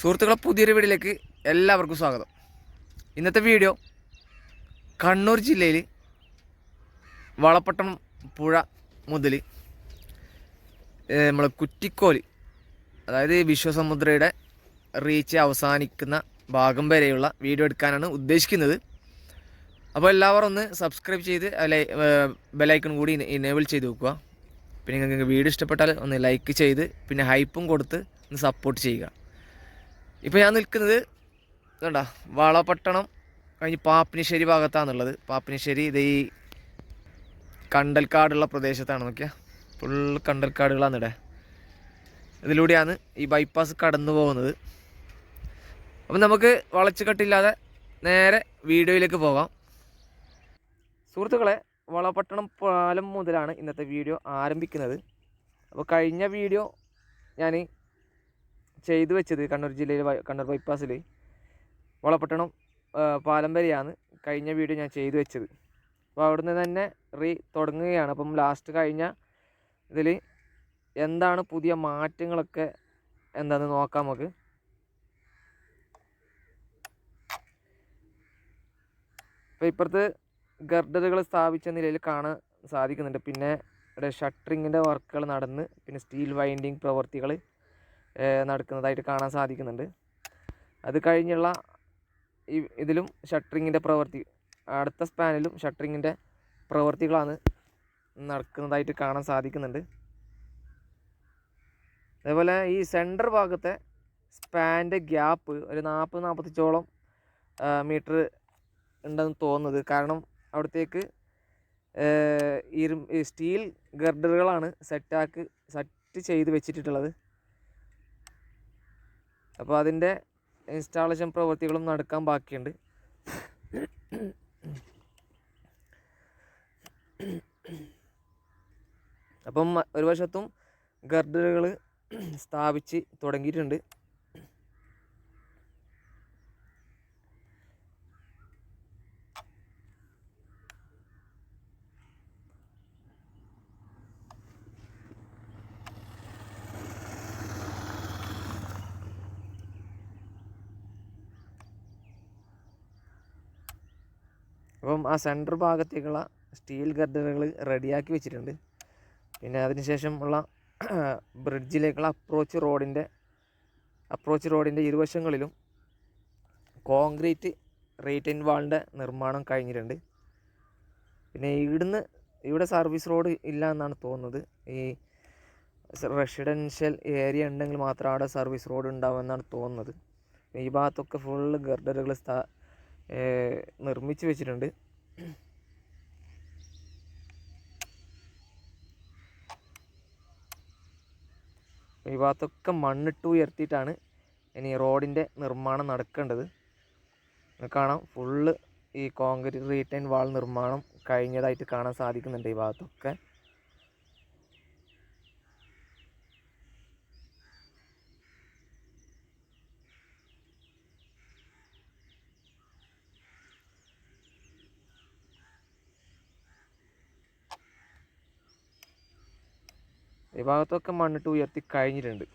സുഹൃത്തുക്കളെ പുതിയൊരു വീഡിയോയിലേക്ക് എല്ലാവർക്കും സ്വാഗതം. ഇന്നത്തെ വീഡിയോ കണ്ണൂർ ജില്ലയിൽ വളപ്പട്ടം പുഴ മുതൽ നമ്മൾ കുറ്റിക്കോൽ അതായത് വിശ്വസമുദ്രയുടെ റീച്ച് അവസാനിക്കുന്ന ഭാഗം വരെയുള്ള വീഡിയോ എടുക്കാനാണ് ഉദ്ദേശിക്കുന്നത്. അപ്പോൾ എല്ലാവരും ഒന്ന് സബ്സ്ക്രൈബ് ചെയ്ത് അല്ലെ ബെലൈക്കൺ കൂടി ഇനേബിൾ ചെയ്ത് വെക്കുക. പിന്നെ നിങ്ങൾക്ക് വീഡിയോ ഇഷ്ടപ്പെട്ടാൽ ഒന്ന് ലൈക്ക് ചെയ്ത് പിന്നെ ഹൈപ്പും കൊടുത്ത് ഒന്ന് സപ്പോർട്ട് ചെയ്യുക. ഇപ്പോൾ ഞാൻ നിൽക്കുന്നത് ഇതുണ്ട വളപട്ടണം കഴിഞ്ഞ് പാപ്പിനിശ്ശേരി ഭാഗത്താണുള്ളത് പാപ്പിനിശ്ശേരി ഇത് ഈ കണ്ടൽക്കാടുള്ള പ്രദേശത്താണ് നോക്കിയാൽ ഫുൾ കണ്ടൽക്കാടുകളാണ് ഇവിടെ ഇതിലൂടെയാണ് ഈ ബൈപ്പാസ് കടന്നു പോകുന്നത്. അപ്പം നമുക്ക് വളച്ചുകെട്ടില്ലാതെ നേരെ വീഡിയോയിലേക്ക് പോകാം. സുഹൃത്തുക്കളെ വളപട്ടണം പാലം മുതലാണ് ഇന്നത്തെ വീഡിയോ ആരംഭിക്കുന്നത്. അപ്പോൾ കഴിഞ്ഞ വീഡിയോ ഞാൻ ചെയ്തു വെച്ചത് കണ്ണൂർ ജില്ലയിൽ കണ്ണൂർ ബൈപ്പാസിൽ വളപട്ടണം പാലം വരെയാണ് കഴിഞ്ഞ വീഡിയോ ഞാൻ ചെയ്തു വെച്ചത്. അപ്പോൾ അവിടുന്ന് തന്നെ റീ തുടങ്ങുകയാണ്. അപ്പം ലാസ്റ്റ് കഴിഞ്ഞ ഇതിൽ എന്താണ് പുതിയ മാറ്റങ്ങളൊക്കെ എന്താണെന്ന് നോക്കാം നമുക്ക്. അപ്പോൾ ഇപ്പുറത്ത് ഗർഡറുകൾ സ്ഥാപിച്ച നിലയിൽ കാണാൻ സാധിക്കുന്നുണ്ട്. പിന്നെ ഷട്ടറിങ്ങിന്റെ വർക്കുകൾ നടന്ന് പിന്നെ സ്റ്റീൽ വൈൻഡിങ് പ്രവൃത്തികൾ. നടക്കുന്നതായിട്ട് കാണാൻ സാധിക്കുന്നുണ്ട്. അത് കഴിഞ്ഞുള്ള ഇതിലും ഷട്ടറിങ്ങിന്റെ പ്രവൃത്തി അടുത്ത സ്പാനിലും ഷട്ടറിങ്ങിന്റെ പ്രവൃത്തികളാണ് നടക്കുന്നതായിട്ട് കാണാൻ സാധിക്കുന്നുണ്ട്. അതേപോലെ ഈ സെന്റർ ഭാഗത്തെ സ്പാന്റെ ഗ്യാപ്പ് ഒരു നാൽപ്പത് നാൽപ്പത്തഞ്ചോളം മീറ്റർ ഉണ്ടെന്ന് തോന്നുന്നത്. കാരണം അവിടത്തേക്ക് ഇരു സ്റ്റീൽ ഗർഡറുകളാണ് സെറ്റാക്ക് സെറ്റ് ചെയ്ത് വെച്ചിട്ടുള്ളത്. അപ്പോൾ അതിന്റെ ഇൻസ്റ്റാളേഷൻ പ്രവൃത്തികളും നടക്കാൻ ബാക്കിയുണ്ട്. അപ്പം ഒരു വശത്തും ഗർഡറുകൾ സ്ഥാപിച്ച് തുടങ്ങിയിട്ടുണ്ട്. അപ്പം ആ സെന്റർ ഭാഗത്തേക്കുള്ള സ്റ്റീൽ ഗർഡറുകൾ റെഡിയാക്കി വെച്ചിട്ടുണ്ട്. പിന്നെ അതിനുശേഷം ഉള്ള ബ്രിഡ്ജിലേക്കുള്ള അപ്രോച്ച് റോഡിന്റെ അപ്രോച്ച് റോഡിന്റെ ഇരുവശങ്ങളിലും കോൺക്രീറ്റ് റേറ്റൻ വാളിന്റെ നിർമ്മാണം കഴിഞ്ഞിട്ടുണ്ട്. പിന്നെ ഇവിടുന്ന് ഇവിടെ സർവീസ് റോഡ് ഇല്ല എന്നാണ് തോന്നുന്നത്. ഈ റെസിഡൻഷ്യൽ ഏരിയ ഉണ്ടെങ്കിൽ മാത്രം അവിടെ സർവീസ് റോഡ് ഉണ്ടാവുമെന്നാണ് തോന്നുന്നത്. ഈ ഭാഗത്തൊക്കെ ഫുള്ള് ഗർഡറുകൾ സ്ഥാ നിർമ്മിച്ച് വെച്ചിട്ടുണ്ട്. ഈ ഭാഗത്തൊക്കെ മണ്ണിട്ട് ഉയർത്തിയിട്ടാണ് ഇനി റോഡിന്റെ നിർമ്മാണം നടക്കേണ്ടത്. കാണാം ഫുള്ള് ഈ കോൺക്രീറ്റ് റീറ്റൈൻ വാൾ നിർമ്മാണം കഴിഞ്ഞതായിട്ട് കാണാൻ സാധിക്കുന്നുണ്ട് ഈ ഭാഗത്തൊക്കെ. ഈ ഭാഗത്തൊക്കെ മണ്ണിട്ട് ഉയർത്തി കഴിഞ്ഞിട്ടുണ്ട്.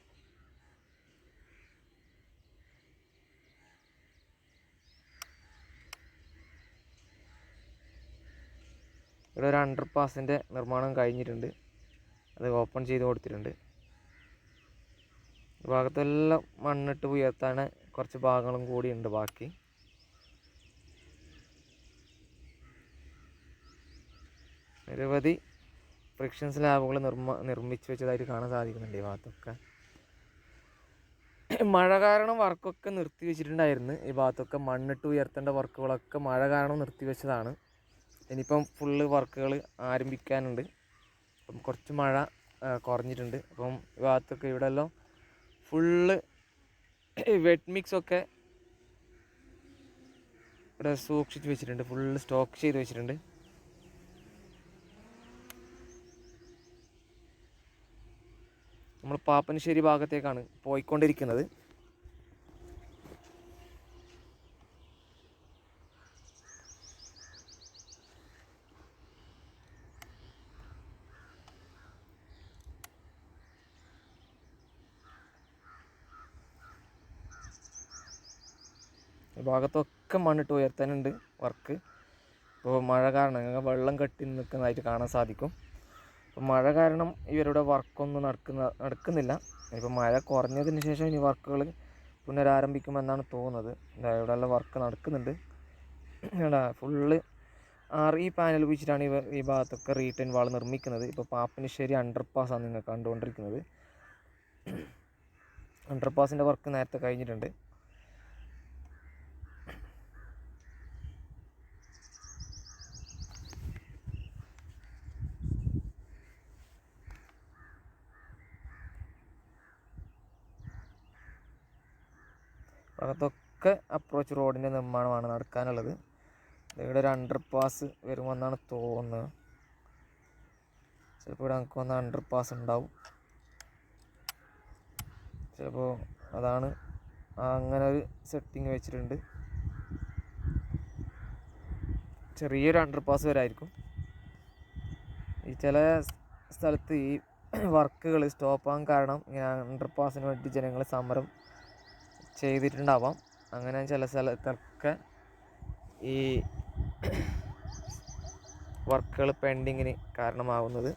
ഇവിടെ ഒരു അണ്ടർ പാസിന്റെ നിർമ്മാണം കഴിഞ്ഞിട്ടുണ്ട്. അത് ഓപ്പൺ ചെയ്ത് കൊടുത്തിട്ടുണ്ട്. ഈ ഭാഗത്തെല്ലാം മണ്ണിട്ട് ഉയർത്താൻ കുറച്ച് ഭാഗങ്ങളും കൂടി ഉണ്ട് ബാക്കി. നിരവധി ഫ്രിക്ഷൻ സ്ലാബുകൾ നിർമ്മ നിർമ്മിച്ച് വെച്ചതായിട്ട് കാണാൻ സാധിക്കുന്നുണ്ട് ഈ ഭാഗത്തൊക്കെ. മഴ കാരണം വർക്കൊക്കെ നിർത്തി വെച്ചിട്ടുണ്ടായിരുന്നു. ഈ ഭാഗത്തൊക്കെ മണ്ണിട്ട് ഉയർത്തേണ്ട വർക്കുകളൊക്കെ മഴ കാരണം നിർത്തി വെച്ചതാണ്. ഇനിയിപ്പം ഫുള്ള് വർക്കുകൾ ആരംഭിക്കാനുണ്ട്. അപ്പം കുറച്ച് മഴ കുറഞ്ഞിട്ടുണ്ട്. അപ്പം ഈ ഭാഗത്തൊക്കെ ഇവിടെ എല്ലാം ഫുള്ള് വെഡ് മിക്സ് ഒക്കെ ഇവിടെ സൂക്ഷിച്ച് വെച്ചിട്ടുണ്ട്. ഫുള്ള് സ്റ്റോക്ക് ചെയ്ത് വെച്ചിട്ടുണ്ട്. നമ്മൾ പാപ്പനശ്ശേരി ഭാഗത്തേക്കാണ് പോയിക്കൊണ്ടിരിക്കുന്നത്. ഭാഗത്തൊക്കെ മണ്ണിട്ട് ഉയർത്താനുണ്ട് വർക്ക്. ഇപ്പോൾ മഴ കാരണം വെള്ളം കെട്ടി നിൽക്കുന്നതായിട്ട് കാണാൻ സാധിക്കും. മഴ കാരണം ഇവരുടെ വർക്കൊന്നും നടക്കുന്ന നടക്കുന്നില്ല. ഇപ്പോൾ മഴ കുറഞ്ഞതിന് ശേഷം ഇനി വർക്കുകൾ പുനരാരംഭിക്കുമെന്നാണ് തോന്നുന്നത്. ഇവിടെയുള്ള വർക്ക് നടക്കുന്നുണ്ട്. ഫുള്ള് ആറ് ഈ പാനൽ ഉപയോഗിച്ചിട്ടാണ് ഇവ ഈ ഭാഗത്തൊക്കെ റീറ്റൈൻ വാൾ നിർമ്മിക്കുന്നത്. ഇപ്പോൾ പാപ്പനശ്ശേരി അണ്ടർപാസ്സാണ് നിങ്ങൾ കണ്ടുകൊണ്ടിരിക്കുന്നത്. അണ്ടർപാസിന്റെ വർക്ക് നേരത്തെ കഴിഞ്ഞിട്ടുണ്ട്. ഭാഗത്തൊക്കെ അപ്രോച്ച് റോഡിന്റെ നിർമ്മാണമാണ് നടക്കാനുള്ളത്. ഇവിടെ ഒരു അണ്ടർ പാസ് വരുമെന്നാണ് തോന്നുന്നത്. ചിലപ്പോൾ ഇവിടെ നമുക്ക് വന്ന അണ്ടർ പാസ് ഉണ്ടാവും. ചിലപ്പോൾ അതാണ് അങ്ങനെ ഒരു സെറ്റിംഗ് വെച്ചിട്ടുണ്ട്. ചെറിയൊരു അണ്ടർ പാസ് വരായിരിക്കും. ഈ ചില സ്ഥലത്ത് ഈ വർക്കുകൾ സ്റ്റോപ്പ് ആകാൻ കാരണം ഇങ്ങനെ അണ്ടർ പാസിന് വേണ്ടി ജനങ്ങൾ സമരം ചെയ്തിട്ടുണ്ടാവാം. അങ്ങനെ ചില സ്ഥലത്തൊക്കെ ഈ വർക്കുകൾ പെൻഡിങ്ങിന് കാരണമാവുന്നത്.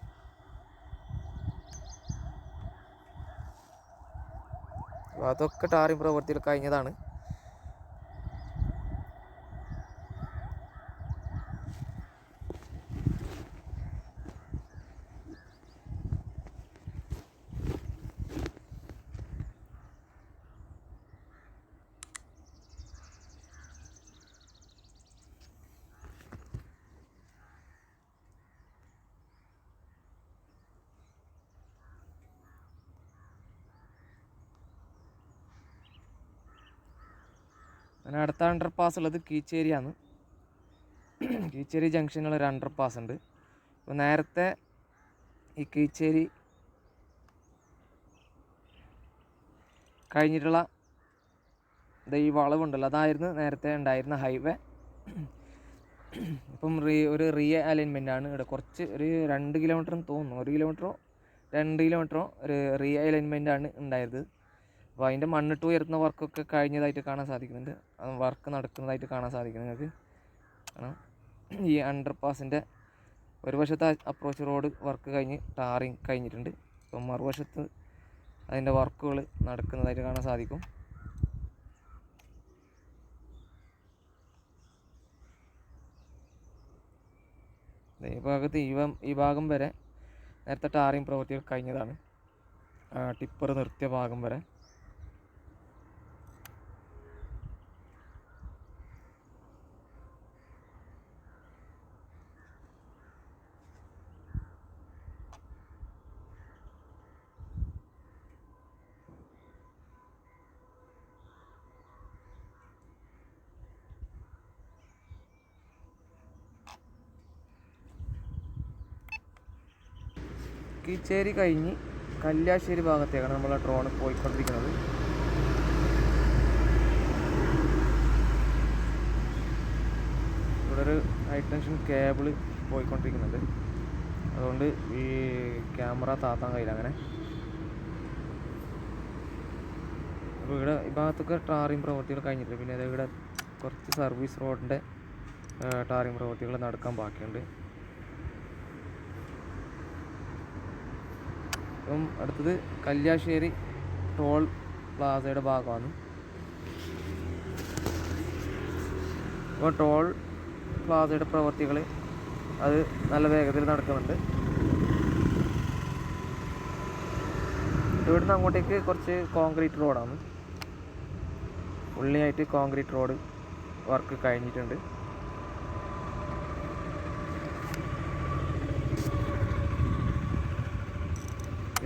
അതൊക്കെ ടാറിംഗ് പ്രവൃത്തികൾ കഴിഞ്ഞതാണ്. അങ്ങനെ അടുത്ത അണ്ടർ പാസ് ഉള്ളത് കീച്ചേരിയാണ്. കീച്ചേരി ജംഗ്ഷനിൽ ഒരു അണ്ടർ പാസ് ഉണ്ട്. അപ്പോൾ നേരത്തെ ഈ കീച്ചേരി കഴിഞ്ഞിട്ടുള്ള ഈ വളവുണ്ടല്ലോ അതായിരുന്നു നേരത്തെ ഉണ്ടായിരുന്ന ഹൈവേ ഇപ്പം റീ ഒരു റീ അലൈൻമെന്റ് ആണ് ഇവിടെ കുറച്ച് ഒരു രണ്ട് കിലോമീറ്ററെന്ന് തോന്നുന്നു. ഒരു കിലോമീറ്ററോ രണ്ട് കിലോമീറ്ററോ ഒരു റീ അലൈൻമെന്റ് ആണ് ഉണ്ടായത്. അപ്പോൾ അതിന്റെ മണ്ണിട്ട് ഉയർത്തുന്ന വർക്കൊക്കെ കഴിഞ്ഞതായിട്ട് കാണാൻ സാധിക്കുന്നുണ്ട്. വർക്ക് നടക്കുന്നതായിട്ട് കാണാൻ സാധിക്കുന്നു നിങ്ങൾക്ക്. കാരണം ഈ അണ്ടർ പാസിന്റെ ഒരു വശത്ത് അപ്രോച്ച് റോഡ് വർക്ക് കഴിഞ്ഞ് ടാറിങ് കഴിഞ്ഞിട്ടുണ്ട്. അപ്പം മറുവശത്ത് അതിന്റെ വർക്കുകൾ നടക്കുന്നതായിട്ട് കാണാൻ സാധിക്കും. ഈ ഭാഗത്ത് ഈ ഈ ഭാഗം വരെ നേരത്തെ ടാറിങ് പ്രവൃത്തികൾ കഴിഞ്ഞതാണ്. ടിപ്പർ നിർത്തിയ ഭാഗം വരെ. കീച്ചേരി കഴിഞ്ഞ് കല്യാശ്ശേരി ഭാഗത്തേക്കാണ് നമ്മൾ ആ ഡ്രോൺ പോയിക്കൊണ്ടിരിക്കുന്നത്. ഇവിടെ ഒരു ഹൈ ടെൻഷൻ കേബിൾ പോയിക്കൊണ്ടിരിക്കുന്നുണ്ട്. അതുകൊണ്ട് ഈ ക്യാമറ താത്താൻ കഴിയില്ല അങ്ങനെ. അപ്പോൾ ഇവിടെ ഈ ഭാഗത്തൊക്കെ ടാറിംഗ് പ്രവൃത്തികൾ കഴിഞ്ഞിട്ടുണ്ട്. പിന്നെ ഇവിടെ കുറച്ച് സർവീസ് റോഡിന്റെ ടാറിംഗ് പ്രവൃത്തികൾ നടക്കാൻ ബാക്കിയുണ്ട്. അപ്പം അടുത്തത് കല്യാശ്ശേരി ടോൾ പ്ലാസയുടെ ഭാഗമാണ്. അപ്പോൾ ടോൾ പ്ലാസയുടെ പ്രവർത്തികൾ അത് നല്ല വേഗത്തിൽ നടക്കുന്നുണ്ട്. ഇവിടുന്ന് അങ്ങോട്ടേക്ക് കുറച്ച് കോൺക്രീറ്റ് റോഡാണ്. ഉള്ളിയായിട്ട് കോൺക്രീറ്റ് റോഡ് വർക്ക് കഴിഞ്ഞിട്ടുണ്ട്.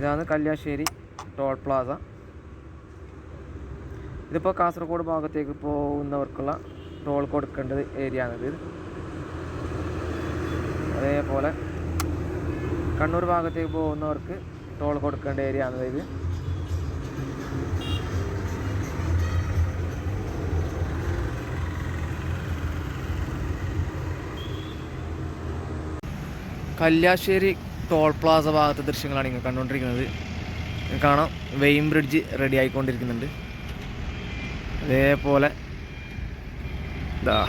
ഇതാണ് കല്യാശ്ശേരി ടോൾ പ്ലാസ. ഇതിപ്പോൾ കാസർഗോഡ് ഭാഗത്തേക്ക് പോകുന്നവർക്കുള്ള ടോൾ കൊടുക്കേണ്ടത് ഏരിയ ആണിത് അതേപോലെ കണ്ണൂർ ഭാഗത്തേക്ക് പോകുന്നവർക്ക് ടോൾ കൊടുക്കേണ്ട ഏരിയ ആണിത് ഇത് കല്യാശ്ശേരി ടോൾ പ്ലാസ ഭാഗത്തെ ദൃശ്യങ്ങളാണ് നിങ്ങൾ കണ്ടുകൊണ്ടിരിക്കുന്നത്. കാണാം. വെയിം ബ്രിഡ്ജ് റെഡി ആയിക്കൊണ്ടിരിക്കുന്നുണ്ട്. അതേപോലെ ഇതാ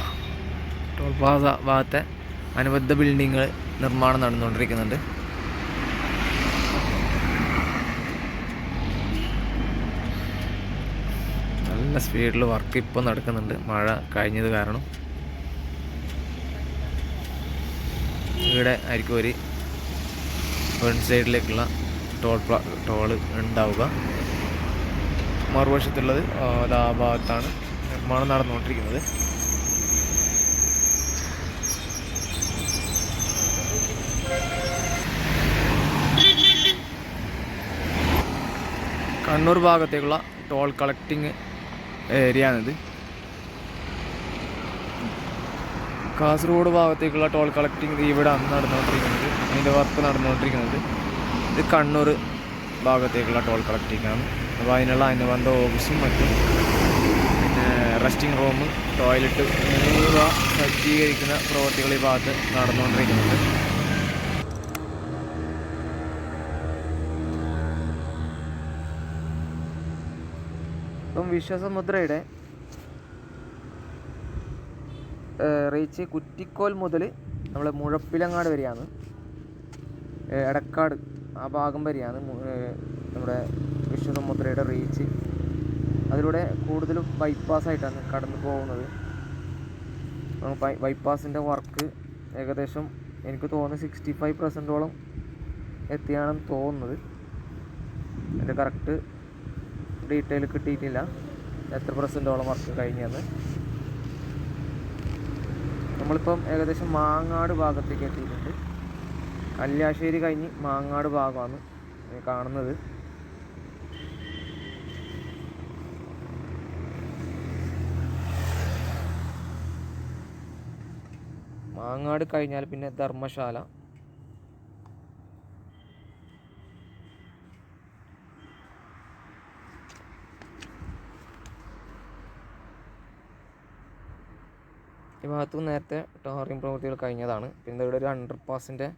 ടോൾ പ്ലാസ ഭാഗത്തെ അനുബന്ധ ബിൽഡിങ്ങുകൾ നിർമ്മാണം നടന്നുകൊണ്ടിരിക്കുന്നുണ്ട്. നല്ല സ്പീഡിൽ വർക്ക് ഇപ്പോൾ നടക്കുന്നുണ്ട്. മഴ കഴിഞ്ഞത് കാരണം. ഇവിടെ ആയിരിക്കും ഒരു ഫ്രണ്ട് സൈഡിലേക്കുള്ള ടോൾ പ്ലാ ടോൾ ഉണ്ടാവുക. മറുവശത്തുള്ളത് ആ, ഭാഗത്താണ് നിർമ്മാണം നടന്നുകൊണ്ടിരിക്കുന്നത്. കണ്ണൂർ ഭാഗത്തേക്കുള്ള ടോൾ കളക്ടിങ് ഏരിയ ആണിത്. കാസർഗോഡ് ഭാഗത്തേക്കുള്ള ടോൾ കളക്ടിങ് അന്ന് നടന്നുകൊണ്ടിരിക്കുന്നത് അതിന്റെ വർക്ക് നടന്നുകൊണ്ടിരിക്കുന്നത് ഇത് കണ്ണൂർ ഭാഗത്തേക്കുള്ള ടോൾ കളക്ടിക്കാണ് അപ്പോൾ അതിനുള്ള അനുബന്ധ ഓഫീസും മറ്റും പിന്നെ റെസ്റ്റിംഗ് റൂം ടോയ്ലറ്റ് എന്നിവ സജ്ജീകരിക്കുന്ന പ്രവൃത്തികൾ ഈ ഭാഗത്ത് നടന്നുകൊണ്ടിരിക്കുന്നുണ്ട്. ഇപ്പം വിശ്വസമുദ്രയുടെ റീച്ച് കുറ്റിക്കോൽ മുതൽ നമ്മൾ മുഴപ്പിലങ്ങാട് വരെയാണ്. എടക്കാട് ആ ഭാഗം വരെയാണ് നമ്മുടെ വിശ്വസമുദ്രയുടെ റീച്ച് അതിലൂടെ കൂടുതലും ബൈപ്പാസ് ആയിട്ടാണ് കടന്നു പോകുന്നത്. ബൈപ്പാസിന്റെ വർക്ക് ഏകദേശം എനിക്ക് തോന്നുന്നു സിക്സ്റ്റി ഫൈവ് പെർസെന്റോളം എത്തിയാണെന്ന് തോന്നുന്നത്. അതിന്റെ കറക്റ്റ് ഡീറ്റെയിൽ കിട്ടിയിട്ടില്ല. എത്ര പെർസെന്റോളം വർക്ക് കഴിഞ്ഞെന്ന്. നമ്മളിപ്പം ഏകദേശം മാങ്ങാട് ഭാഗത്തേക്ക് എത്തിയിട്ടുണ്ട്. കല്യാശ്ശേരി കഴിഞ്ഞ് മാങ്ങാട് ഭാഗമാണ് കാണുന്നത്. മാങ്ങാട് കഴിഞ്ഞാൽ പിന്നെ ധർമ്മശാല. ഈ ഭാഗത്തു നേരത്തെ ടാറിങ് പ്രവൃത്തികൾ കഴിഞ്ഞതാണ്. പിന്നെ ഇവിടെ ഒരു അണ്ടർ പാസിന്റെ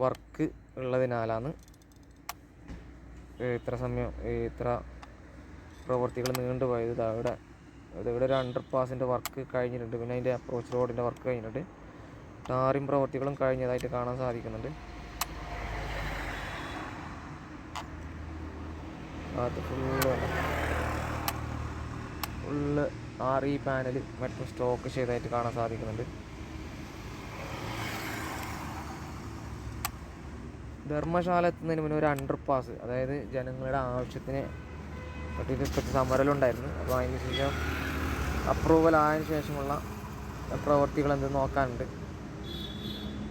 വർക്ക് ഉള്ളതിനാലാണ് ഇത്ര സമയം ഇത്ര പ്രവൃത്തികൾ നീണ്ടുപോയത് ഇതവിടെ ഇവിടെ ഒരു അണ്ടർ പാസിന്റെ വർക്ക് കഴിഞ്ഞിട്ടുണ്ട്. പിന്നെ അതിന്റെ അപ്രോച്ച് റോഡിന്റെ വർക്ക് കഴിഞ്ഞിട്ടുണ്ട്. ടാറിങ് പ്രവൃത്തികളും കഴിഞ്ഞതായിട്ട് കാണാൻ സാധിക്കുന്നുണ്ട്. അത് ഫുള്ള് ഫുള്ള് ആർ പാനൽ മറ്റും സ്റ്റോക്ക് ചെയ്തതായിട്ട് കാണാൻ സാധിക്കുന്നുണ്ട്. ധർമ്മശാല എത്തുന്നതിന് മുന്നേ ഒരു അണ്ടർ പാസ് അതായത് ജനങ്ങളുടെ ആവശ്യത്തിന് പറ്റിയിട്ട് സമരലുണ്ടായിരുന്നു അപ്പോൾ അതിന് ശേഷം അപ്രൂവൽ ആയതിനു ശേഷമുള്ള പ്രവർത്തികൾ എന്ത് നോക്കാനുണ്ട്.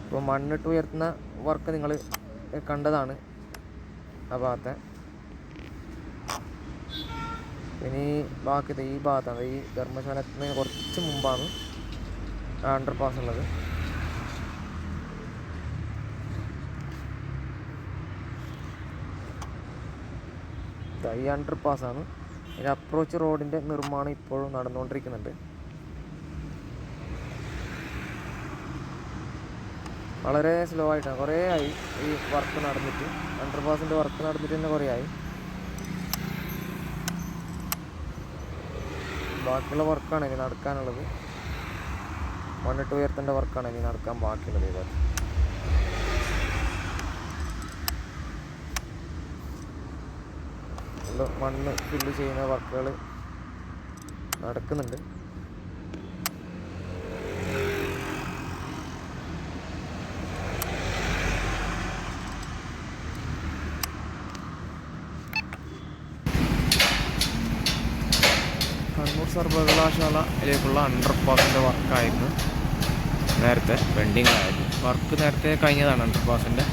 ഇപ്പോൾ മണ്ണിട്ട് ഉയർത്തുന്ന വർക്ക് നിങ്ങൾ കണ്ടതാണ് ആ ഭാഗത്തെ. ഇനി ബാക്കി ഈ ഭാഗത്താണ്. ഈ ധർമ്മശാല എത്തുന്നതിന് കുറച്ച് മുമ്പാണ് അണ്ടർ പാസ് ഉള്ളത്. ദാ ഈ അണ്ടർ പാസ് ആണ് ഇതിന്റെ അപ്രോച്ച് റോഡിന്റെ നിർമ്മാണം ഇപ്പോഴും നടന്നുകൊണ്ടിരിക്കുന്നുണ്ട്. വളരെ സ്ലോ ആയിട്ടാണ്. കുറേ ആയി ഈ വർക്ക് നടന്നിട്ട്. അണ്ടർ പാസിന്റെ വർക്ക് നടന്നിട്ട് തന്നെ കുറേ ആയി. ബാക്കിയുള്ള വർക്കാണ് ഇനി നടക്കാനുള്ളത്. മണ്ണിട്ട് ഉയർത്തേണ്ട വർക്കാണ് ഇനി നടക്കാൻ ബാക്കിയുള്ളത് ഈ ഭാഗത്ത് ഉള്ള മണ്ണ് ഫില്ല് ചെയ്യുന്ന വർക്കുകൾ നടക്കുന്നുണ്ട്. കണ്ണൂർ സർവകലാശാലയിലേക്കുള്ള അണ്ടർ പാസിന്റെ വർക്കായിരുന്നു നേരത്തെ പെൻഡിങ് ആയിരുന്നു. വർക്ക് നേരത്തെ കഴിഞ്ഞതാണ് അണ്ടർ പാസിന്റെ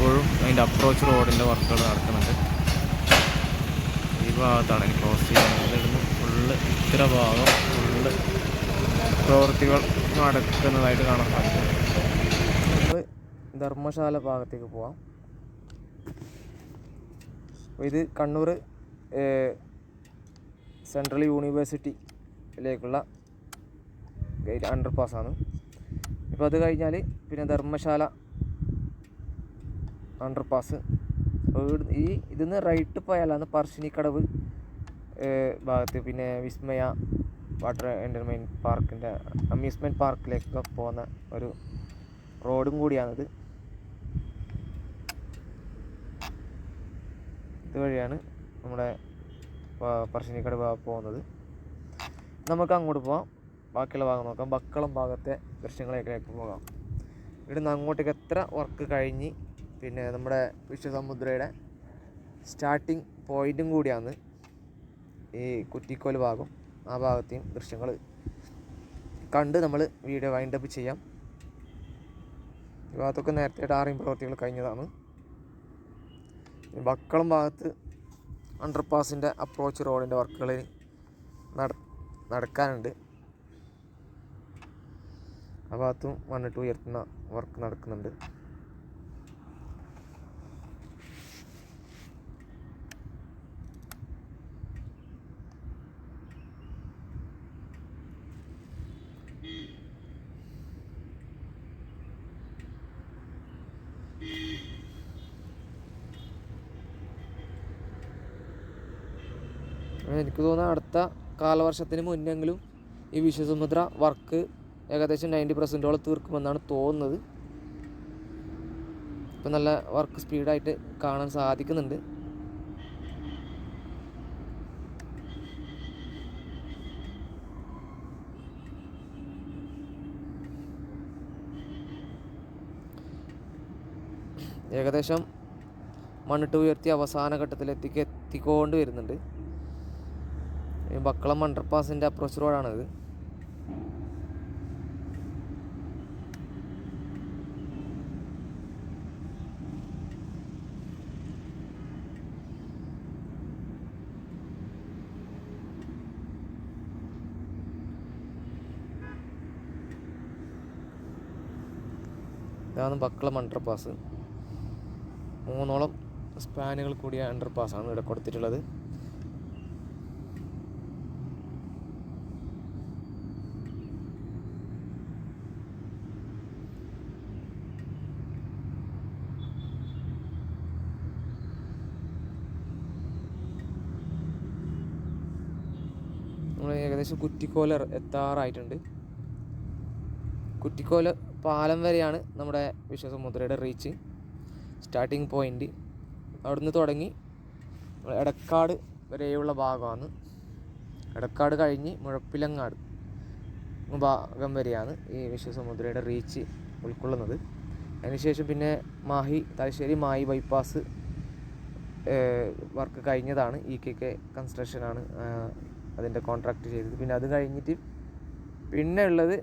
ഇപ്പോഴും അതിന്റെ അപ്രോച്ച് റോഡിന്റെ വർക്കുകൾ നടക്കുന്നുണ്ട്. ഈ ഭാഗത്താണ് എനിക്ക് ക്ലോസ് ചെയ്യുന്നത്. ഇവിടുന്ന് ഫുള്ള് ഇത്ര ഭാഗം ഫുള്ള് പ്രവൃത്തികൾ നടക്കുന്നതായിട്ട് കാണാൻ സാധിക്കും. നമ്മൾ ധർമ്മശാല ഭാഗത്തേക്ക് പോവാം. ഇത് കണ്ണൂർ സെൻട്രൽ യൂണിവേഴ്സിറ്റിയിലേക്കുള്ള ഗൈഡ് അണ്ടർ പാസ്സാണ് ഇപ്പോൾ അത് കഴിഞ്ഞാൽ പിന്നെ ധർമ്മശാല അണ്ടർ പാസ് ഈ ഇതിന്ന് റൈറ്റ് പോയാലാണ് പറശ്ശിനിക്കടവ് ഭാഗത്ത്. പിന്നെ വിസ്മയ വാട്ടർ എന്റർടൈൻമെന്റ് പാർക്കിന്റെ അമ്യൂസ്മെന്റ് പാർക്കിലേക്കൊക്കെ പോകുന്ന ഒരു റോഡും കൂടിയാണിത്. ഇതുവഴിയാണ് നമ്മുടെ പറശ്ശിനിക്കട ഭാഗം പോകുന്നത്. നമുക്ക് അങ്ങോട്ട് പോകാം ബാക്കിയുള്ള ഭാഗം നോക്കാം. ബക്കളം ഭാഗത്തെ ദൃശ്യങ്ങളിലേക്ക് പോകാം. ഇവിടുന്ന് അങ്ങോട്ടേക്ക് എത്ര വർക്ക് കഴിഞ്ഞ് പിന്നെ നമ്മുടെ വിശ്വസമുദ്രയുടെ സ്റ്റാർട്ടിങ് പോയിന്റും കൂടിയാണ് ഈ കുറ്റിക്കോൽ ഭാഗം. ആ ഭാഗത്തെയും ദൃശ്യങ്ങൾ കണ്ട് നമ്മൾ വീഡിയോ വൈൻഡപ്പ് ചെയ്യാം. ഈ ഭാഗത്തൊക്കെ നേരത്തെ ടാറിങ് പ്രവൃത്തികൾ കഴിഞ്ഞതാണ്. വക്കളം ഭാഗത്ത് അണ്ടർപാസിന്റെ അപ്രോച്ച് റോഡിന്റെ വർക്കുകൾ നട നടക്കാനുണ്ട്. ആ ഭാഗത്തും വന്നിട്ട് ഉയർത്തുന്ന വർക്ക് നടക്കുന്നുണ്ട്. എനിക്ക് തോന്നുന്നു അടുത്ത കാലവർഷത്തിന് മുന്നെങ്കിലും ഈ വിശ്വസമുദ്ര വർക്ക് ഏകദേശം നയന്റി പെർസെന്റോളം തീർക്കുമെന്നാണ് തോന്നുന്നത്. ഇപ്പം നല്ല വർക്ക് സ്പീഡായിട്ട് കാണാൻ സാധിക്കുന്നുണ്ട്. ഏകദേശം മണ്ണിട്ട് ഉയർത്തി അവസാന ഘട്ടത്തിലെത്തിക്ക് എത്തിക്കൊണ്ട് വരുന്നുണ്ട് ബക്കളം അണ്ടർപാസിന്റെ അപ്രോച്ച് റോഡാണിത് ഇതാണ് ബക്കളം അണ്ടർപാസ് മൂന്നോളം സ്പാനുകൾ കൂടിയ അണ്ടർപാസ്സാണ് ഇവിടെ കൊടുത്തിട്ടുള്ളത് നമ്മൾ ഏകദേശം കുറ്റിക്കോല എത്താറായിട്ടുണ്ട്. കുറ്റിക്കോല പാലം വരെയാണ് നമ്മുടെ വിശ്വസമുദ്രയുടെ റീച്ച് സ്റ്റാർട്ടിങ് പോയിന്റ് അവിടുന്ന് തുടങ്ങി എടക്കാട് വരെയുള്ള ഭാഗമാണ്. എടക്കാട് കഴിഞ്ഞ് മുഴപ്പിലങ്ങാട് ഭാഗം വരെയാണ് ഈ വിശ്വസമുദ്രയുടെ റീച്ച് ഉൾക്കൊള്ളുന്നത്. അതിനുശേഷം പിന്നെ മാഹി തലശ്ശേരി മാഹി ബൈപ്പാസ് വർക്ക് കഴിഞ്ഞതാണ്. ഇ കെ കെ കൺസ്ട്രക്ഷനാണ് അതിന്റെ കോൺട്രാക്ട് ചെയ്തത്. പിന്നെ അത് കഴിഞ്ഞിട്ട് പിന്നെ ഉള്ളത്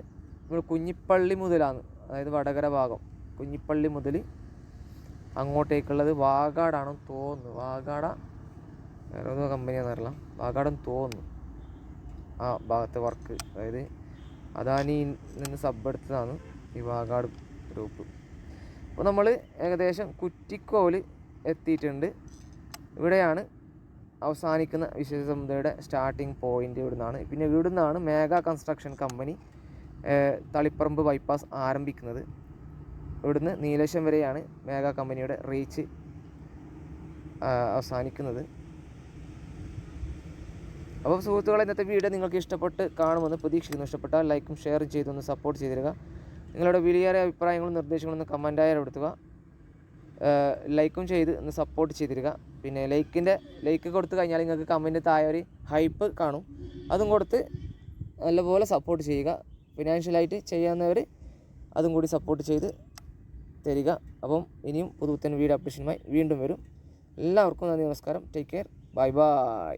കുഞ്ഞിപ്പള്ളി മുതലാണ് അതായത് വടകര ഭാഗം. കുഞ്ഞിപ്പള്ളി മുതൽ അങ്ങോട്ടേക്കുള്ളത് വാഗാടാണെന്ന് തോന്നുന്നു. വാഗാട വേറെ ഏതോ കമ്പനിയാണെന്ന് അറിയില്ല. വാഗാടെന്ന് തോന്നുന്നു. ആ ഭാഗത്തെ വർക്ക്. അതായത് അദാനി നിന്ന് സബ്ബെടുത്തതാണ് ഈ വാഗാട് ഗ്രൂപ്പ് അപ്പോൾ നമ്മൾ ഏകദേശം കുറ്റിക്കോൽ എത്തിയിട്ടുണ്ട്. ഇവിടെയാണ് അവസാനിക്കുന്ന വിശ്വസമുദ്രയുടെ സ്റ്റാർട്ടിങ് പോയിന്റ് ഇവിടുന്നാണ്. പിന്നെ ഇവിടുന്നാണ് Megha construction company Taliparamba bypass ആരംഭിക്കുന്നത്. ഇവിടുന്ന് നീലേശം വരെയാണ് മേഘ കമ്പനിയുടെ റീച്ച് അവസാനിക്കുന്നത്. അപ്പോൾ സുഹൃത്തുക്കളെ ഇന്നത്തെ വീഡിയോ നിങ്ങൾക്ക് ഇഷ്ടപ്പെട്ട് കാണുമെന്ന് പ്രതീക്ഷിക്കുന്നു. ഇഷ്ടപ്പെട്ടാൽ ലൈക്കും ഷെയറും ചെയ്തൊന്ന് സപ്പോർട്ട് ചെയ്തിരുക. നിങ്ങളുടെ വിലയേറെ അഭിപ്രായങ്ങളും നിർദ്ദേശങ്ങളും ഒന്ന് കമന്റായി ഏഹ് ലൈക്കും ചെയ്ത് ഒന്ന് സപ്പോർട്ട് ചെയ്തിരിക പിന്നെ ലൈക്കിന്റെ ലൈക്ക് കൊടുത്തു കഴിഞ്ഞാൽ നിങ്ങൾക്ക് കമന്റ് താഴെ ഒരു ഹൈപ്പ് കാണും. അതും കൊടുത്ത് നല്ലപോലെ സപ്പോർട്ട് ചെയ്യുക. ഫിനാൻഷ്യലായിട്ട് ചെയ്യാവുന്നവർ അതും കൂടി സപ്പോർട്ട് ചെയ്ത് തരിക. അപ്പം ഇനിയും പുതുത്തൻ വീഡിയോ അപ്ഡേഷനുമായി വീണ്ടും വരും. എല്ലാവർക്കും നന്ദി നമസ്കാരം. Take care bye bye